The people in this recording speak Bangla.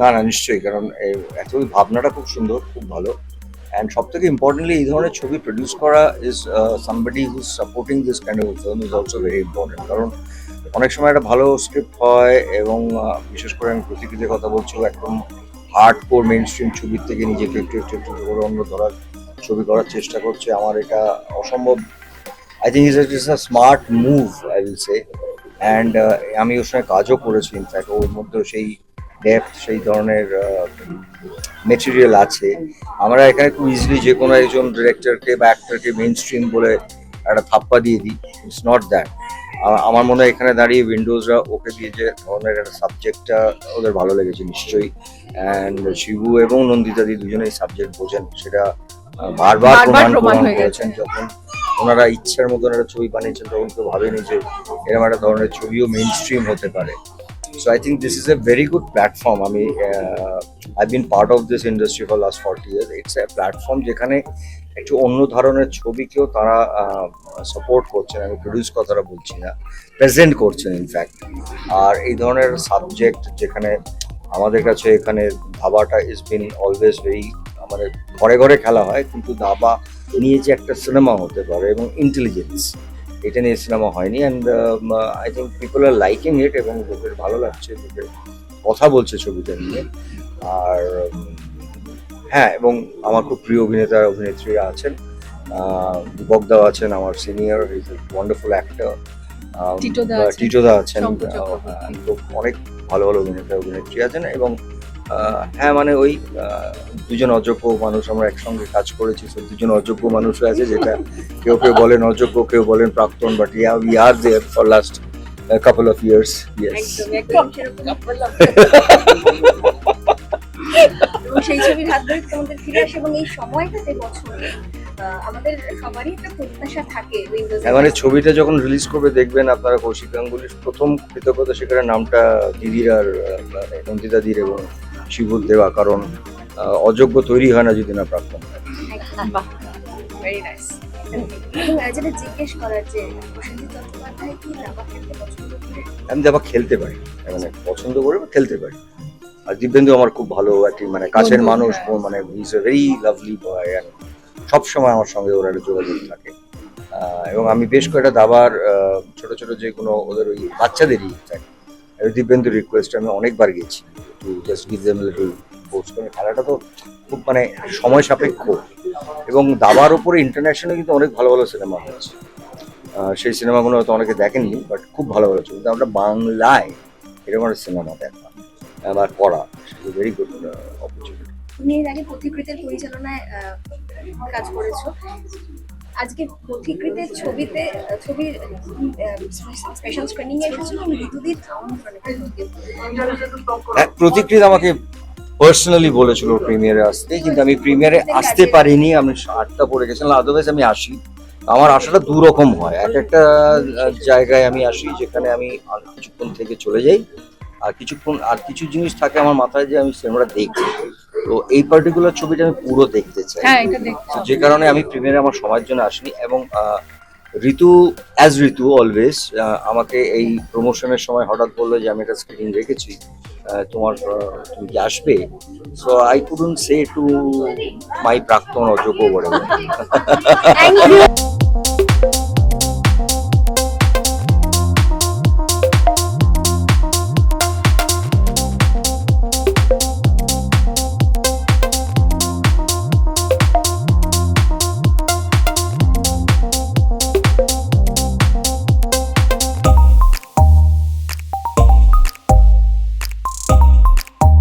না না, নিশ্চয়ই, কারণ এত ভাবনাটা খুব সুন্দর, খুব ভালো। অ্যান্ড সব থেকে ইম্পর্টেন্টলি এই ধরনের ছবি প্রডিউস করা is somebody who's supporting this kind of film is also very important কারণ অনেক সময় একটা ভালো স্ক্রিপ্ট হয় এবং বিশেষ করে আমি প্রতিকৃতির কথা বলছি একদম হার্ড কোর মেন স্ট্রিম ছবির থেকে নিজেকে একটু একটু একটু করে অন্য ধরার ছবি করার চেষ্টা করছে, আমার এটা অসম্ভব I think is is a smart move I will say and আমি ওর সঙ্গে কাজও করেছি ইনফ্যাক্ট ওর মধ্যেও সেই ডেপথ সেই ধরনের মেটেরিয়াল আছে। আমরা এখানে খুব ইজিলি যে কোনো একজন ডিরেক্টরকে বা অ্যাক্টরকে মেন স্ট্রিম বলে একটা থাপ্পা দিয়ে দিই। ইটস নট দ্যাট আমার মনে হয় এখানে দাঁড়িয়ে উইন্ডোজরা ওকে দিয়ে যে ধরনের একটা সাবজেক্টটা ওদের ভালো লেগেছে নিশ্চয়ই। অ্যান্ড শিবু এবং নন্দিতা দি দুজনেই সাবজেক্ট বোঝেন। সেটা বারবার প্রমাণ। করেছেন যখন ওনারা ইচ্ছার মতন একটা ছবি বানিয়েছেন তখন কেউ ভাবেনি যে এরকম একটা ধরনের ছবিও মেইন স্ট্রিম হতে পারে। So I think this is a very good platform আমি I been part of this industry for last forty years it's a platform যেখানে একটু অন্য ধরনের ছবিকেও তারা সাপোর্ট করছেন। আমি প্রডিউস কথাটা বলছি না। প্রেজেন্ট করছেন ইনফ্যাক্ট আর এই ধরনের সাবজেক্ট যেখানে আমাদের কাছে এখানে ধাবাটা ইজ বিন অলওয়েজ ভেরি মানে ঘরে ঘরে খেলা হয়। কিন্তু দাবা নিয়ে যে একটা সিনেমা হতে পারে এবং ইন্টেলিজেন্স এটা নিয়ে সিনেমা হয়নি and I think people are liking it এবং লোকের ভালো লাগছে লোকের কথা বলছে ছবিটা নিয়ে। আর হ্যাঁ এবং আমার খুব প্রিয় অভিনেতা অভিনেত্রীরা আছেন বগদাও আছেন আমার সিনিয়র ইজ ওয়ান্ডারফুল অ্যাক্টর টিটোদা আছেন, অনেক ভালো ভালো অভিনেতা অভিনেত্রী আছেন এবং হ্যাঁ মানে ওই দুজন অযোগ্য মানুষ আমরা একসঙ্গে কাজ করেছি তো দুজন অযোগ্য মানুষ আছে যেটা কেউ কেউ বলেন অযোগ্য কেউ বলেন প্রাক্তন but yeah we are there for last couple of years yes সেই ছবির হাত ধরে তোমাদের ফিরে আসে এবং এই সময়টাতে বছরে আমাদের সবারই একটা প্রত্যাশা থাকে উইন্ডোজ হ্যাঁ, মানে ছবিটা যখন রিলিজ করবে দেখবেন আপনারা কৌশিক গাঙ্গুলির প্রথম কৃতজ্ঞতা সেখানে নামটা দিদির আর মানে নন্দিতা দির এবং শিবুর দেওয়া কারণ অযোগ্য তৈরি হয় না যদি না প্রাক্তন হয়। যেটা জিজ্ঞেস করার যে কি দাবা খেলতে পছন্দ করে? আমি দাবা খেলতে পারি মানে পছন্দ করে বা খেলতে পারি। আর দিব্যেন্দু আমার খুব ভালো একটি মানে কাছের মানুষ হ্যাঁ। মানে is a very lovely boy সবসময় আমার সঙ্গে ওর একটা যোগাযোগ থাকে। এবং আমি বেশ কয়েকটা দাবার ছোট ছোট যে কোনো ওদের ওই বাচ্চাদেরই ইনফ্যাক্ট দিব্যেন্দু রিকোয়েস্ট আমি অনেকবার গেছি to just give them little post কারণ খেলাটা তো খুব মানে সময় সাপেক্ষ। এবং দাবার উপরে ইন্টারন্যাশনালি কিন্তু অনেক ভালো ভালো সিনেমা হয়েছে। সেই সিনেমাগুলো হয়তো অনেকে দেখেননি বাট খুব ভালো ভালো কিন্তু আমরা বাংলায় এরকম একটা সিনেমা দেখা আমার করা। ভেরি গুড অপরচুনিটি তুমি এর আগে পথিকৃতের পরিচালনায় কাজ করেছ। আজকে পথিকৃতের ছবিতে ছবির স্পেশাল স্ক্রিনিং এ এসেছিল এবং ঋতুদির প্রতিকৃত আমাকে পার্সোনালি বলেছিল প্রিমিয়ারে আসতে কিন্তু আমি প্রিমিয়ারে আসতে পারিনি আমি আটটা পড়ে গেছিলাম আদারওয়াইজ আমি আসি। আমার আসাটা দু রকম হয়। এক একটা জায়গায় আমি আসি যেখানে আমি আর কিছুক্ষণ থেকে চলে যাই। আর কিছুক্ষণ আর কিছু জিনিস থাকে আমার মাথায় যে আমি সিনেমাটা দেখি তো এই পার্টিকুলার ছবিটা আমি পুরো দেখতে চাই। হ্যাঁ এটা দেখতে তো যে কারণে আমি প্রিমিয়ারে আমার সময়ের জন্য আসিনি এবং আহ, ঋতু অ্যাজ ঋতু অলওয়েজ আমাকে এই প্রমোশনের সময় হঠাৎ বলল যে আমি একটা স্ক্রিনিং রেখেছি আহ, তোমার আহ, তুমি কি আসবে? So I couldn't say to my প্রাক্তন অযোগ্য বলে।